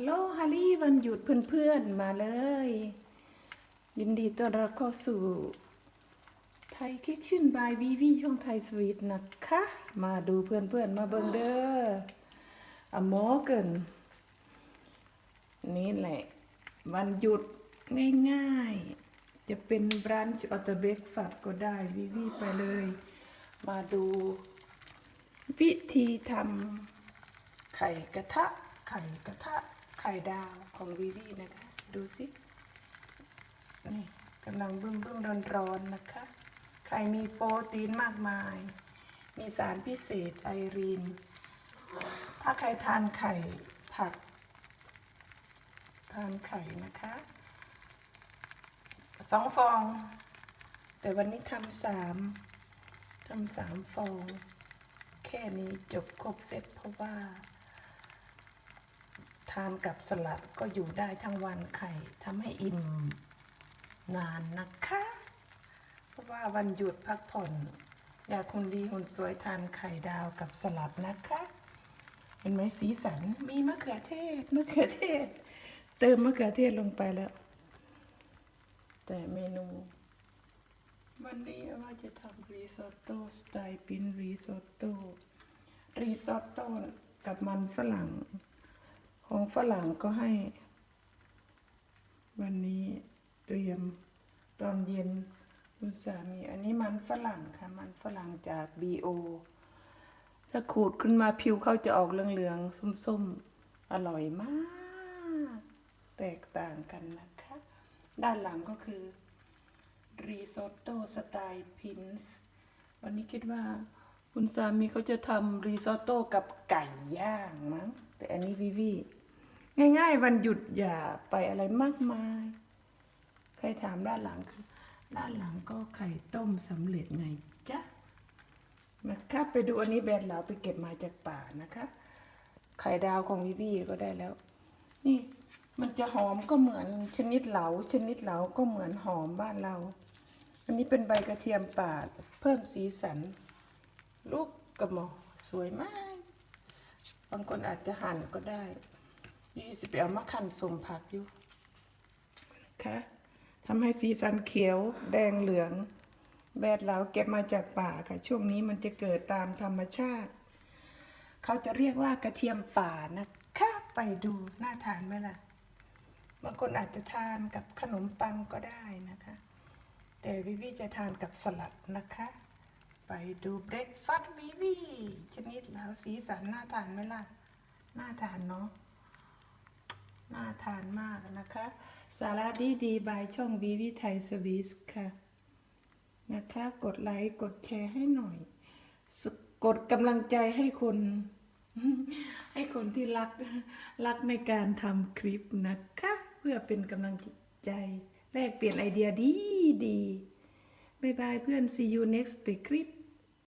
ฮัลโหลฮัลลี่วันหยุดเพื่อนๆมาเลย ยินดีต้อนรับเข้าสู่ไทยคิกชินบายวีวีช่องไทยสวีทนะคะ มาดูเพื่อนๆมาเบิงเด้ออะหมอเกินนี่แหละ วันหยุดง่ายๆ จะเป็นบรันช์ออเตอร์เบกฟัดก็ได้วีวีไปเลย มาดูวิธีทำไข่กระทะไข่กระทะ ไข่ดาวของวีวีนะคะ ดูสิ นี่กำลังเบื้องเบื้องร้อนร้อนๆนะคะ ไข่มีโปรตีนมากมาย มีสารพิเศษไอรีน ถ้าใครทานไข่ผัก ทานไข่นะคะสองฟอง แต่วันนี้ทำสามทำสามฟอง แค่นี้จบครบเสร็จเพราะว่า ทานกับสลัดก็อยู่ได้ทั้งวันไข่ทำให้อิ่มนานนะคะ เพราะว่าวันหยุดพักผ่อน อยากคนดีคนสวยทานไข่ดาวกับสลัดนะคะเห็นไหมสีสันมีมะเขือเทศมะเขือเทศ เติมมะเขือเทศลงไปแล้ว แต่เมนู วันนี้ว่าจะทำรีซอตโต้สไตล์ปินรีซอตโต้รีซอตโต้กับมันฝรั่ง ของฝรั่งก็ให้ วันนี้เตรียมตอนเย็นคุณสามีอันนี้มันฝรั่งค่ะ มันฝรั่งจาก B.O. ถ้าขูดขึ้นมาผิวเขาจะออกเหลืองๆส้มๆ อร่อยมาก แตกต่างกันนะคะ ด้านหลังก็คือรีซอตโต้สไตล์พินส์วันนี้คิดว่าคุณสามีเขาจะทำรีซอตโต้กับไก่ย่างมั้งแต่อันนี้วิวี ง่ายๆ วันหยุดอย่าไปอะไรมากมาย ใครถามด้านหลัง ด้านหลังก็ไข่ต้มสำเร็จไงจ๊ะนะคะไปดูอันนี้แบรนด์เราไปเก็บมาจากป่านะคะ ไข่ดาวของวิวีก็ได้แล้ว นี่มันจะหอมก็เหมือนชนิดเหลา ชนิดเหลาก็เหมือนหอมบ้านเรา อันนี้เป็นใบกระเทียมป่าเพิ่มสีสันรูปกระหมอสวยมาก บางคนอาจจะหั่นก็ได้ ยี่สิบไปเอามาคั่นสมผักอยู่นะคะทำให้สีสันเขียวแดงเหลือง แบดเราเก็บมาจากป่าค่ะ ช่วงนี้มันจะเกิดตามธรรมชาติ เขาจะเรียกว่ากระเทียมป่านะคะไปดูน่าทานไหมล่ะบางคนอาจจะทานกับขนมปังก็ได้นะคะ แต่วิวีจะทานกับสลัดนะคะ ไปดูเบรกฟาสต์วิวีชนิดแล้วสีสันน่าทานไหมล่ะ น่าทานเนาะ น่าทานมากนะคะ สาระดีดีๆบายช่องวิวีไทยสวีสค่ะ นะคะ กดไลค์ กดแชร์ให้หน่อย กดกำลังใจให้คน ให้คนที่รัก รักในการทำคลิปนะคะ เพื่อเป็นกำลังใจแลกเปลี่ยนไอเดียดีดีบายบายเพื่อน see you next clip